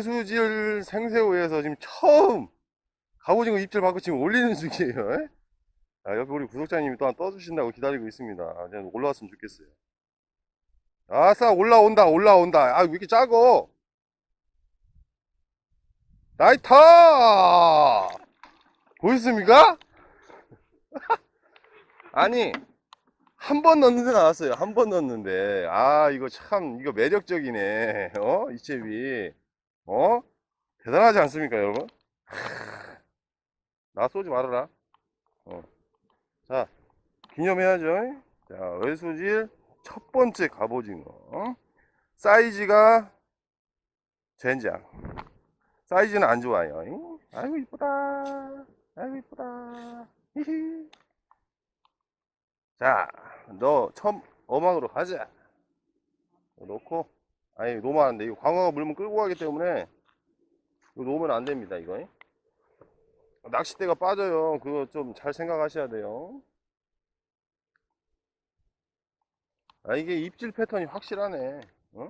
외수질 생새우에서 지금 처음 갑오징어 입질 받고 지금 올리는 중이에요. 에? 아, 옆에 우리 구독자님이 또한 떠주신다고 기다리고 있습니다. 아, 그냥 올라왔으면 좋겠어요. 아싸, 올라온다, 올라온다. 아, 왜 이렇게 작어? 나이터! 보이십니까? 아니, 한 번 넣는데 나왔어요. 한 번 넣는데. 아, 이거 참, 이거 매력적이네. 어? 이 잽이. 어? 대단하지 않습니까, 여러분? 나 쏘지 말아라. 어. 자, 기념해야죠. 자, 외수질 첫 번째 갑오징어. 사이즈가 젠장. 사이즈는 안 좋아요. 아이고, 이쁘다. 아이고, 이쁘다. 히히. 자, 너 처음 어망으로 가자. 놓고, 아니, 놓으면 안 돼. 이거 광어가 물면 끌고 가기 때문에, 이거 놓으면 안 됩니다, 이거. 낚싯대가 빠져요. 그거 좀 잘 생각하셔야 돼요. 아, 이게 입질 패턴이 확실하네. 어?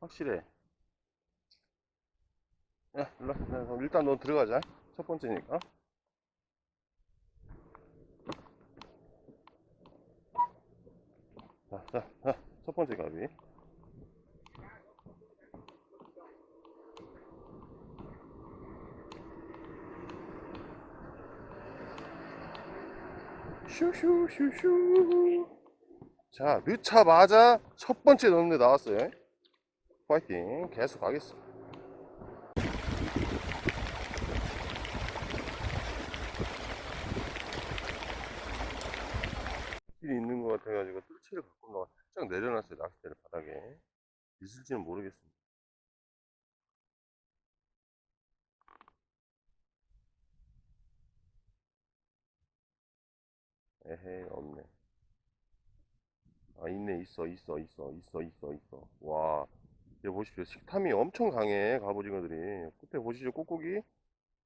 확실해. 야, 일로 그럼 일단 너 들어가자. 첫 번째니까. 자, 자, 자, 첫 번째 가비. 슈슈슈슈. 자, 넣자마자 첫 번째 넣는데 나왔어요. 파이팅. 계속 가겠습니다. 길이 있는 것 같아가지고 뜰채를 갖고 나와 살짝 내려놨어요. 낚싯대를 바닥에. 있을지는 모르겠습니다. 에헤이, 없네. 아, 있네, 있어, 있어, 있어, 있어, 있어, 있어. 와, 얘 보십시오. 식탐이 엄청 강해, 갑오징어들이. 끝에 보시죠, 꾹꾹이.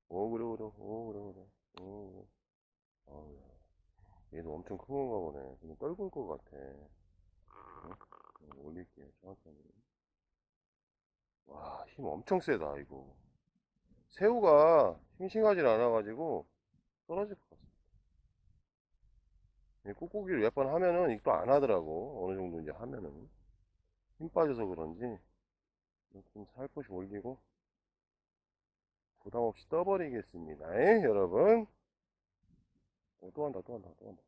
오, 그래, 그래, 오, 그래, 그래. 오. 아우, 얘도 엄청 큰 건가 보네. 그냥 떨굴 것 같아. 올릴게요, 정확하게. 와, 힘 엄청 세다, 이거. 새우가 싱싱하지 않아가지고 떨어질 것 같아. 이 꾹꾹이를 몇 번 하면은 또안 하더라고. 어느 정도 이제 하면은. 힘 빠져서 그런지. 좀 살포시 올리고. 부담 없이 떠버리겠습니다. 에? 여러분. 어, 또 한다, 또 한다, 또 한다.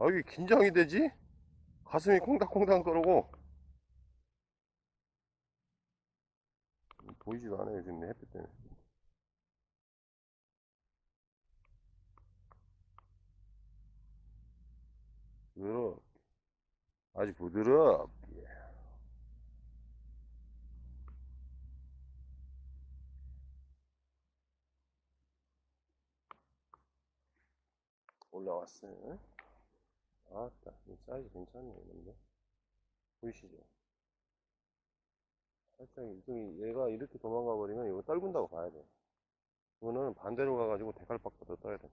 아, 이게 긴장이 되지? 가슴이 콩닥콩닥 거리고. 보이지도 않아요, 지금 햇빛 때문에. 부드럽게 아주 부드럽게 올라왔어요. 아따 이 사이즈 괜찮네 근데. 보이시죠? 살짝 이쪽이 얘가 이렇게 도망가 버리면 이거 떨군다고 봐야 돼. 이거는 반대로 가가지고 대갈박보다 떠야 돼.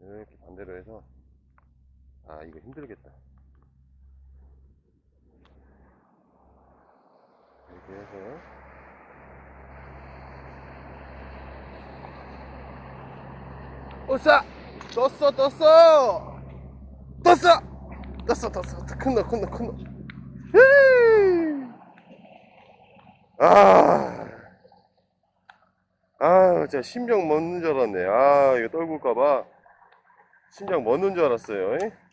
이렇게 반대로 해서 아 이거 힘들겠다. 이렇게 해서. 오싸! 떴어 떴어! 떴어! 떴어 떴어 큰놈 큰놈 큰놈 아, 아, 진짜 심장 멎는 줄 알았네. 아, 이거 떨굴까봐. 심장 멎는 줄 알았어요. 이?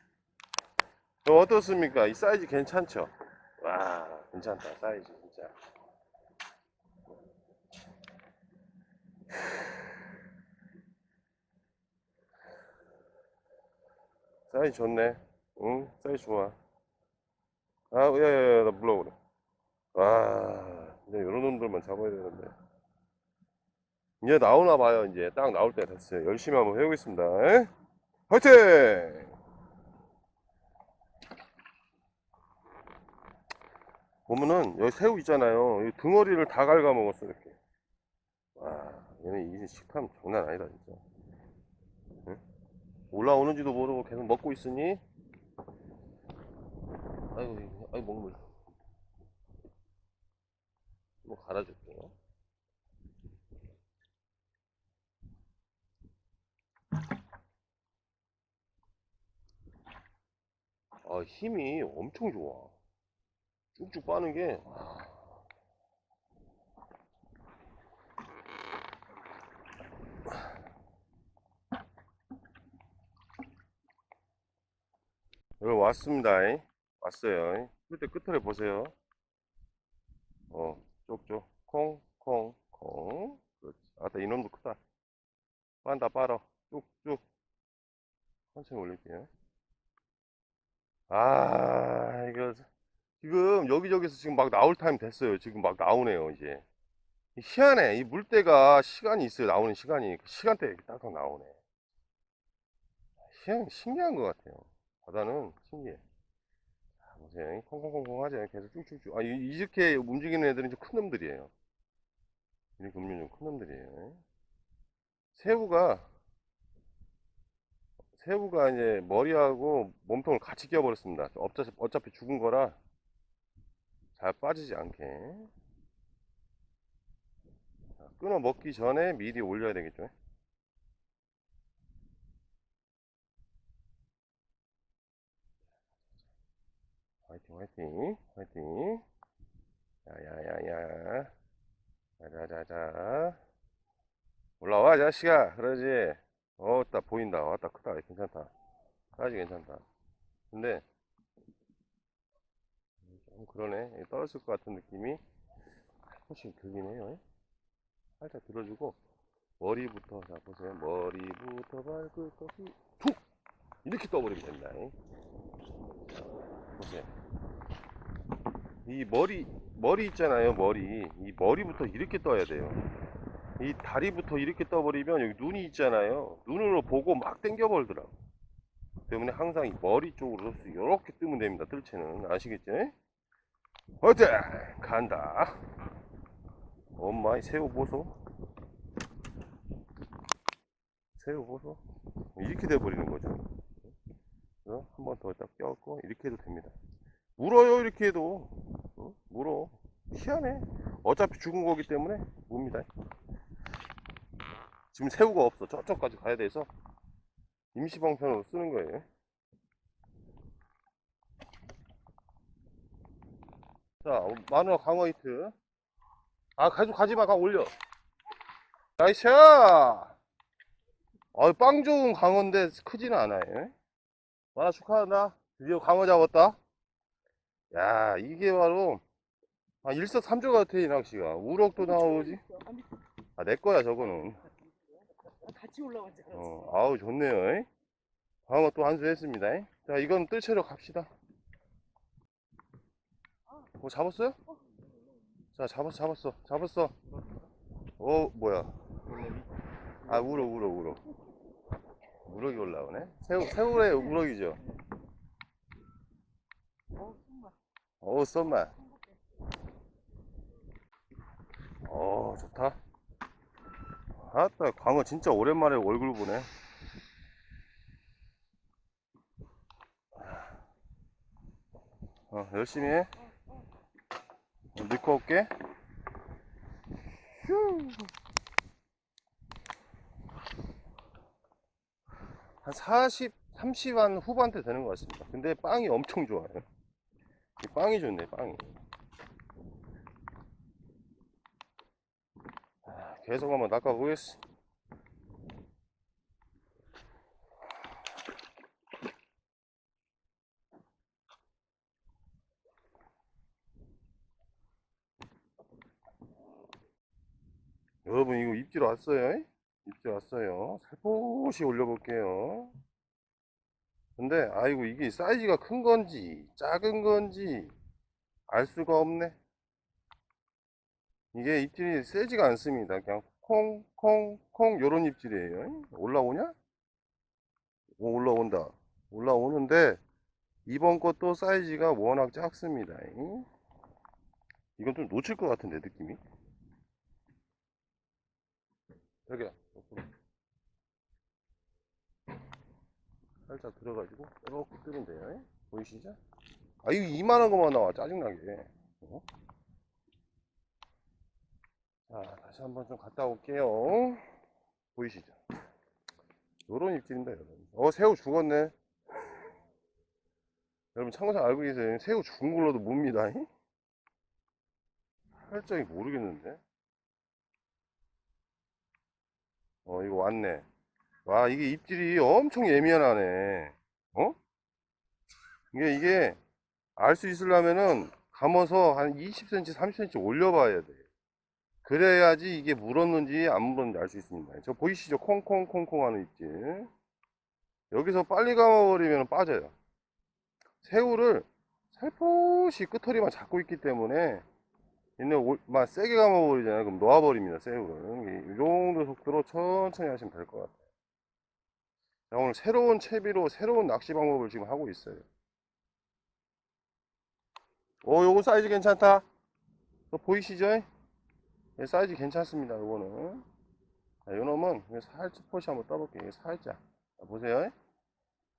어, 어떻습니까? 이 사이즈 괜찮죠? 와, 괜찮다, 사이즈 진짜. 사이즈 좋네. 응, 사이즈 좋아. 아, 야, 야, 야, 나 물러오래. 아, 이제 이런 놈들만 잡아야 되는데. 이제 나오나 봐요, 이제. 딱 나올 때가 됐어요. 열심히 한번 해보겠습니다. 에? 화이팅! 보면은, 여기 새우 있잖아요. 이 등어리를 다 갉아 먹었어, 이렇게. 와, 얘는 이제 식탐 장난 아니다, 진짜. 응? 올라오는지도 모르고 계속 먹고 있으니, 아이고, 아이고, 먹물. 또 갈아줄게요. 아, 힘이 엄청 좋아. 쭉쭉 빠는 게, 아, 여러분 왔습니다. 잉? 왔어요. 잉? 끝에 끝을 보세요. 어, 쪽쪽 콩, 콩, 콩. 그렇지. 아따 이놈도 크다. 빤다 빨어. 쭉쭉. 천천히 올릴게요. 아, 이거 지금 여기저기서 지금 막 나올 타임 됐어요. 지금 막 나오네요, 이제. 희한해. 이 물때가 시간이 있어요. 나오는 시간이. 그 시간대에 딱딱 나오네. 희한, 신기한 것 같아요. 바다는 신기해. 자, 보세요. 콩콩콩콩 하죠. 계속 쭉쭉쭉. 아, 이- 이렇게 움직이는 애들은 이제 큰 놈들이에요. 이렇게 움직이는 큰 놈들이에요. 새우가, 새우가 이제 머리하고 몸통을 같이 끼워버렸습니다. 어차피, 어차피 죽은 거라 잘 빠지지 않게. 자, 끊어 먹기 전에 미리 올려야 되겠죠. 화이팅, 화이팅, 화이팅. 야야야야. 자자자자. 올라와, 자식아. 그러지. 어, 딱 보인다. 왔다, 크다. 괜찮다. 아주 괜찮다. 근데, 좀 그러네. 떨어질 것 같은 느낌이 훨씬 들긴 해요. 살짝 들어주고, 머리부터, 자, 보세요. 머리부터 발끝까지 툭! 이렇게 떠버리면 됩니다. 보세요. 이 머리, 머리 있잖아요, 머리. 이 머리부터 이렇게 떠야 돼요. 이 다리부터 이렇게 떠버리면 여기 눈이 있잖아요. 눈으로 보고 막 당겨 버리더라고. 때문에 항상 이 머리 쪽으로 이렇게 뜨면 됩니다. 뜰채는. 아시겠죠? 어때? 간다. 엄마, 이 새우 보소. 새우 보소. 이렇게 돼버리는 거죠. 한번 더 딱 껴갖고 이렇게 해도 됩니다. 물어요 이렇게 해도 어? 물어 희한해 어차피 죽은 거기 때문에 뭡니다 지금 새우가 없어 저쪽까지 가야 돼서 임시방편으로 쓰는 거예요 자 마누라 강어 히트 아 가지고 가지마 가 올려 나이스 아 빵 좋은 강어인데 크지는 않아요 마누라 축하한다 드디어 강어 잡았다 야, 이게 바로, 아, 일석삼조 같아, 이 낚시가. 우럭도 나오지? 아, 내 거야, 저거는. 같이 올라간 줄 알았어. 어, 아우, 좋네요. 이. 방어 또 한수 했습니다. 이. 자, 이건 뜰채로 갑시다. 뭐, 잡았어요? 자, 잡았어, 잡았어, 잡았어. 어, 뭐야. 아, 우럭, 우럭, 우럭. 우럭이 올라오네. 새우, 새우의 우럭이죠. 어. 오, 썸만. 어, 좋다. 아따, 광어 진짜 오랜만에 얼굴 보네. 어, 열심히 해. 어, 넣고 올게. 휴. 한 40, 30 한 후반대 되는 것 같습니다. 근데 빵이 엄청 좋아요. 이 빵이 좋네, 빵이. 아, 계속 한번 낚아보겠어. 여러분, 이거 입질 왔어요? 입질 왔어요. 살포시 올려볼게요. 근데 아이고 이게 사이즈가 큰 건지 작은 건지 알 수가 없네 이게 입질이 세지가 않습니다 그냥 콩콩콩 요런 입질이에요 올라오냐? 오 올라온다 올라오는데 이번 것도 사이즈가 워낙 작습니다 이건 좀 놓칠 것 같은데 느낌이 여기야 옆으로. 살짝 들어가지고 이렇게 뜨면 돼요. 보이시죠? 아 이거 이만한 것만 나와 짜증나게. 어? 자, 다시 한번 좀 갔다 올게요. 보이시죠? 요런 입질입니다, 여러분. 어, 새우 죽었네. 여러분, 참고상 알고 계세요? 새우 죽은 걸로도 뭡니다. 살짝이 모르겠는데. 어, 이거 왔네. 와, 이게 입질이 엄청 예민하네. 어? 이게, 이게, 알 수 있으려면은, 감아서 한 20cm, 30cm 올려봐야 돼. 그래야지 이게 물었는지 안 물었는지 알 수 있습니다. 저 보이시죠? 콩콩콩콩 하는 입질. 여기서 빨리 감아버리면 빠져요. 새우를 살포시 끄터리만 잡고 있기 때문에 얘네 올- 막 세게 감아버리잖아요. 그럼 놓아버립니다. 새우를. 이 정도 속도로 천천히 하시면 될 것 같아요. 자, 오늘 새로운 채비로 새로운 낚시 방법을 지금 하고 있어요. 오, 요거 사이즈 괜찮다. 저 보이시죠? 예, 사이즈 괜찮습니다. 요거는. 자, 요 놈은 살짝 포시 한번 떠볼게요. 살짝. 자, 보세요.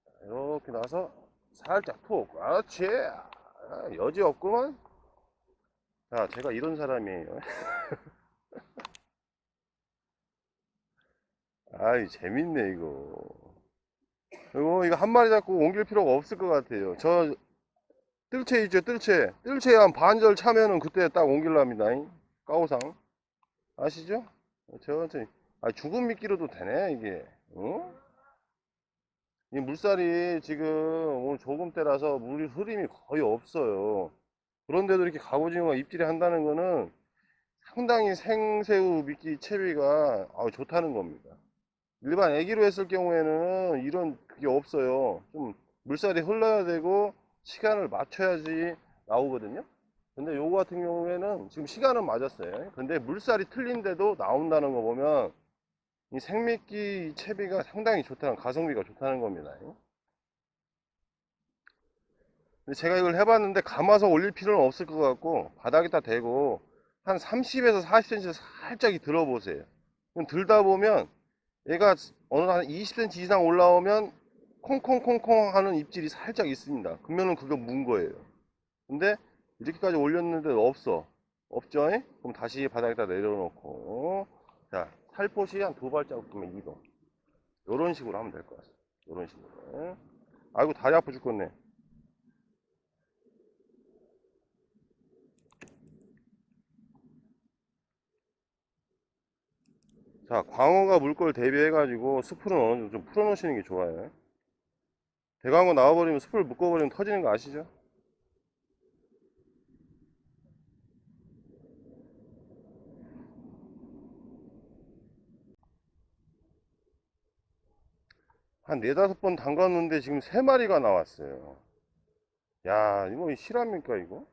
자, 이렇게 나서 살짝 툭. 그렇지. 아, 여지 없구만. 자, 제가 이런 사람이에요. 아이, 재밌네, 이거. 이거, 이거 한 마리 잡고 옮길 필요가 없을 것 같아요. 저, 뜰채 있죠, 뜰채. 뜰채 한 반절 차면은 그때 딱 옮길랍니다. 까오상. 아시죠? 천천히. 아, 죽은 미끼로도 되네, 이게. 어? 이 물살이 지금 오늘 조금 때라서 물이 흐름이 거의 없어요. 그런데도 이렇게 갑오징어가 입질이 한다는 거는 상당히 생새우 미끼 채비가 아주 좋다는 겁니다. 일반 애기로 했을 경우에는 이런 그게 없어요. 좀 물살이 흘러야 되고 시간을 맞춰야지 나오거든요. 근데 요거 같은 경우에는 지금 시간은 맞았어요. 근데 물살이 틀린데도 나온다는 거 보면 이 생미끼 채비가 상당히 좋다는 가성비가 좋다는 겁니다. 근데 제가 이걸 해봤는데 감아서 올릴 필요는 없을 것 같고 바닥에다 대고 한 30에서 40cm 살짝이 들어보세요. 그럼 들다 보면 얘가 어느 한 20cm 이상 올라오면 콩콩콩콩 하는 입질이 살짝 있습니다. 그러면은 그거 문 거예요. 근데 이렇게까지 올렸는데 없어. 없죠? 그럼 다시 바닥에다 내려놓고 자 살포시 한 두 발자국 보면 이동. 요런 식으로 하면 될 것 같습니다. 요런 식으로. 아이고 다리 아파 죽겠네. 자, 광어가 물 걸 대비해 가지고 숯불은 어느 정도 좀 풀어 놓으시는 게 좋아요. 대광어 나와버리면 숯불 묶어버리면 터지는 거 아시죠? 한 네다섯 번 담갔는데 지금 세 마리가 나왔어요. 야, 이거 실합니까, 이거?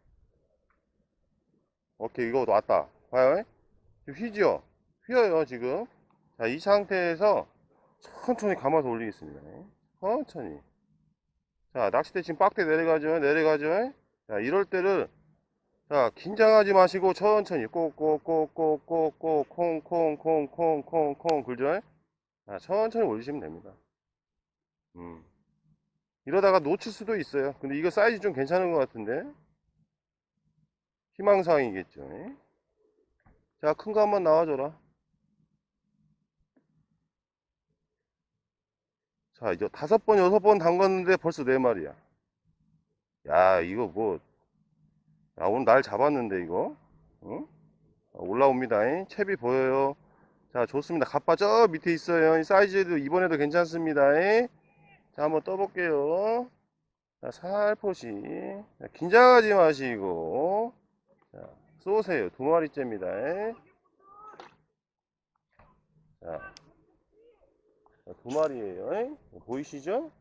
오케이, 이거 왔다. 봐요. 지금 휘어요, 지금. 자, 이 상태에서 천천히 감아서 올리겠습니다. 천천히. 자, 낚싯대 지금 빡대 내려가죠? 내려가죠? 자, 이럴 때를, 자, 긴장하지 마시고 천천히 꼭꼭꼭꼭꼭꼭 콩콩콩콩콩콩 굴죠? 자, 천천히 올리시면 됩니다. 음. 이러다가 놓칠 수도 있어요. 근데 이거 사이즈 좀 괜찮은 것 같은데? 희망사항이겠죠. 자, 큰 거 한번 나와줘라. 자, 이제 다섯 번, 여섯 번 담갔는데 벌써 네 마리야. 야, 이거 뭐, 야, 오늘 날 잡았는데, 이거. 응? 올라옵니다. 잉? 채비 보여요. 자, 좋습니다. 갑바 저 밑에 있어요. 이 사이즈도 이번에도 괜찮습니다. 잉? 자, 한번 떠볼게요. 자, 살포시. 자, 긴장하지 마시고. 자, 쏘세요. 두 마리째입니다. 잉? 자, 자, 두 마리예요. 잉? 보이시죠?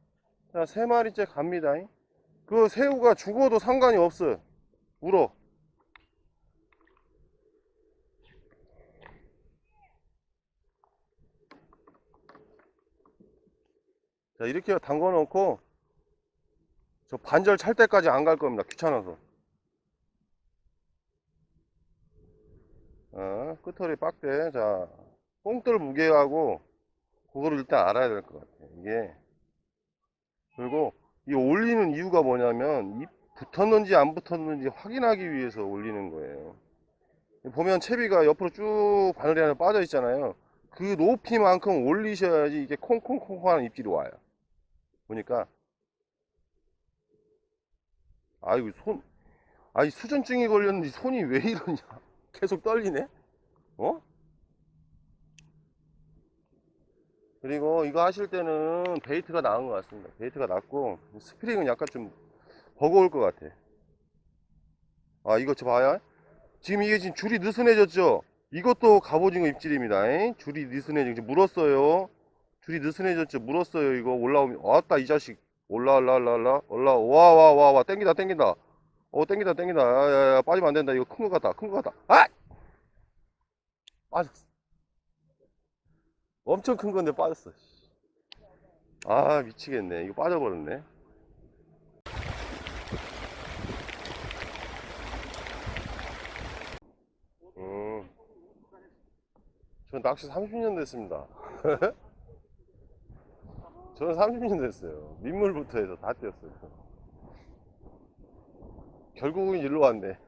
자, 세 마리째 갑니다. 잉? 그 새우가 죽어도 상관이 없어요. 울어. 자, 이렇게 담궈 놓고 저 반절 찰 때까지 안 갈 겁니다. 귀찮아서. 어, 끝털이 빡대. 자, 뽕돌 무게하고 그거를 일단 알아야 될 것 같아요. 이게 그리고 이 올리는 이유가 뭐냐면 이 붙었는지 안 붙었는지 확인하기 위해서 올리는 거예요. 보면 채비가 옆으로 쭉 바늘이 하나 빠져 있잖아요. 그 높이만큼 올리셔야지 이게 콩콩콩 하는 입질이 와요. 보니까 아이고 손 아이 수전증이 걸렸는지 손이 왜 이러냐 계속 떨리네 어? 그리고 이거 하실 때는 베이트가 나은 것 같습니다. 베이트가 낫고 스프링은 약간 좀 버거울 것 같아. 아 이거 저 봐요. 지금 이게 지금 줄이 느슨해졌죠? 이것도 갑오징어 입질입니다. 잉? 줄이 느슨해져 지금 물었어요. 줄이 느슨해졌죠? 물었어요. 이거 올라오면 왔다 이 자식. 올라 올라 올라 올라. 올라. 와 와 와 와. 땡기다 땡긴다. 어 땡기다 땡기다. 야야야. 빠지면 안 된다. 이거 큰거 같다. 큰거 같다. 아! 빠졌어 엄청 큰 건데 빠졌어 아 미치겠네 이거 빠져버렸네 음. 전 낚시 30년 됐습니다 저는 30년 됐어요. 민물부터 해서 다 뛰었어요. 결국은 일로 왔네.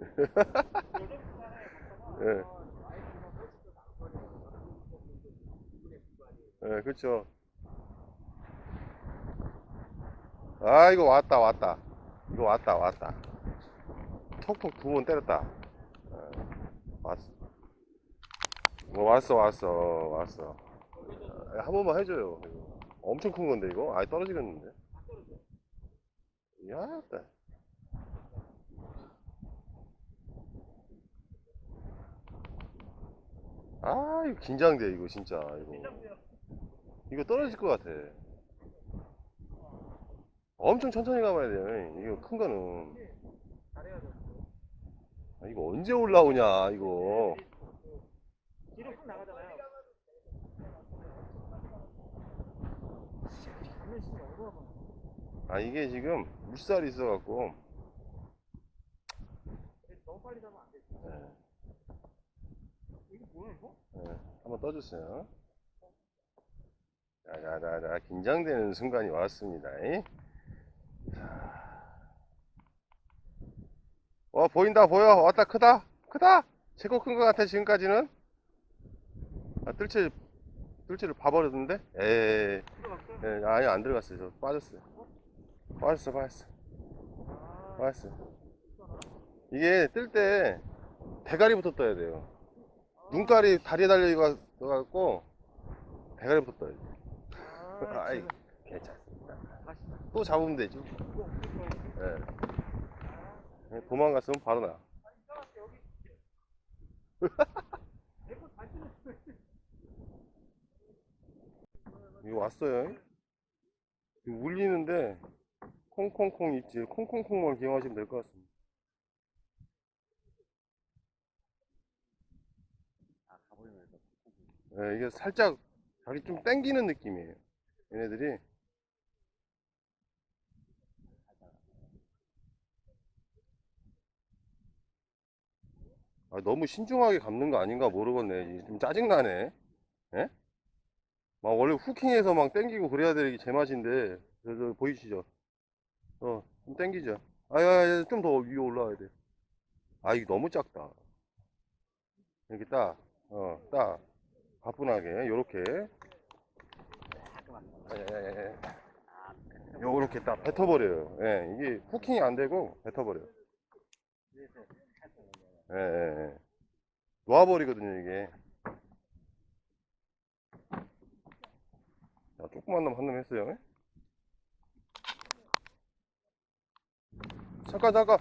예. 예, 그쵸. 아, 이거 왔다, 왔다. 이거 왔다, 왔다. 톡톡 두 번 때렸다. 예, 왔어. 어, 왔어, 왔어, 왔어. 아, 한 번만 해줘요. 엄청 큰 건데 이거? 아예 떨어지겠는데? 야, 따. 아, 이거 긴장돼 이거 진짜 이거. 이거 떨어질 것 같아. 엄청 천천히 가봐야 돼요. 이거 큰 거는. 아, 이거 언제 올라오냐 이거. 뒤로 훅 나가잖아요. 아 이게 지금 물살이 있어갖고. 너무 빨리 가면 안 돼. 예. 이거 뭐야 이거? 네, 한번 떠주세요. 자자자자 긴장되는 순간이 왔습니다. 어 보인다 보여 왔다 크다 크다 최고 큰 것 같아 지금까지는. 아 뜰채 뜰채를 봐버렸는데. 에이 들어갔어? 예, 아니 안 들어갔어요. 저 빠졌어요. 빠졌어 빠졌어 아, 빠졌어. 이게 뜰 때 대가리부터 떠야 돼요. 눈깔이 다리에 달려가고 대가리부터 떠야 돼. 아, 아이, 지금 괜찮습니다. 또 잡으면 되죠. 예. 예, 도망갔으면 바로 나. 이거 왔어요. 이거 울리는데 콩콩콩 있지. 콩콩콩만 기억하시면 될 것 같습니다. 예, 이게 살짝 자기 좀 땡기는 느낌이에요. 얘네들이. 아, 너무 신중하게 감는 거 아닌가 모르겠네. 좀 짜증나네. 예? 막 원래 후킹해서 막 땡기고 그래야 되는 게 제 맛인데. 저, 저, 보이시죠? 어, 좀 땡기죠? 아, 야, 야, 좀더 위에 올라와야 돼. 아, 이게 너무 작다. 이렇게 딱, 어, 딱. 가뿐하게, 요렇게. 예, 예, 예. 요렇게 딱 뱉어버려요. 예, 이게 후킹이 안 되고 뱉어버려요. 예, 예, 예. 놓아버리거든요, 이게. 자, 조그만 놈 한 놈 했어요. 예? 잠깐, 잠깐.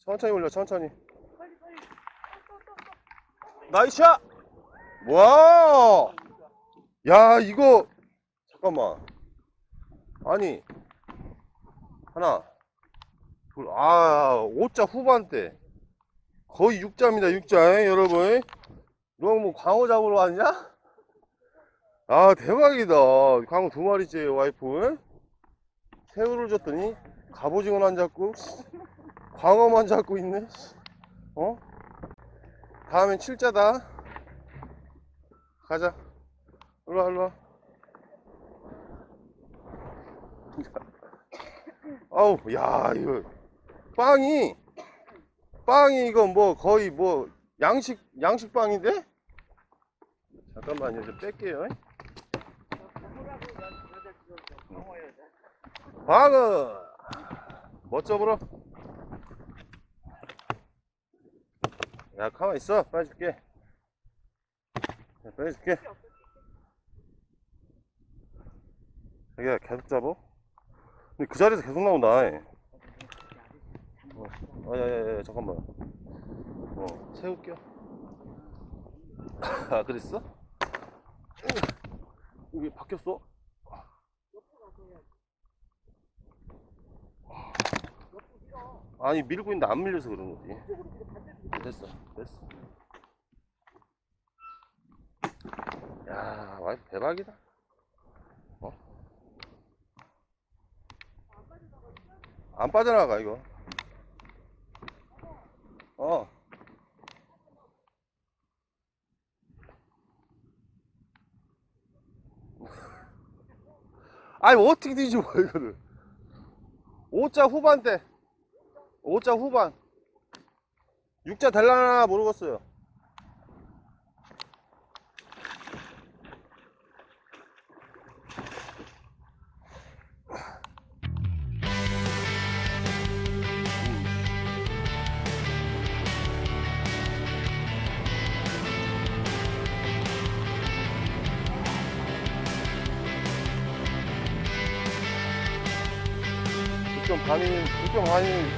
천천히 올려, 천천히. 나이스 샷! 와! 야, 이거, 잠깐만. 아니, 하나, 둘, 아, 5자 후반대. 거의 6자입니다, 6자, 여러분. 너뭐 광어 잡으러 왔냐? 아, 대박이다. 광어 두 마리째, 와이프. 새우를 줬더니, 갑오징어는 안 잡고, 광어만 잡고 있네. 어? 다음엔 7자다. 가자. 일로와, 일로와. 아우, 야, 이거. 빵이 빵이 이거 뭐 거의 뭐 양식 양식 빵인데? 잠깐만요, 좀 뺄게요. 방어 멋져 보러. 야 가만 있어, 빼줄게. 야, 빼줄게. 자기야 계속 잡어. 근데 그 자리에서 계속 나온다. 이. 어, 야야 야 잠깐만. 어 세울게요. 아 그랬어? 여기 바뀌었어? 아니 밀고 있는데 안 밀려서 그런 거지. 됐어, 됐어. 야, 와이프 대박이다. 어? 안 빠져나가 이거. 어. 아니 어떻게 뒤집어 이거를 5자 후반 때 5자 후반 6자 될라나 모르겠어요 좀반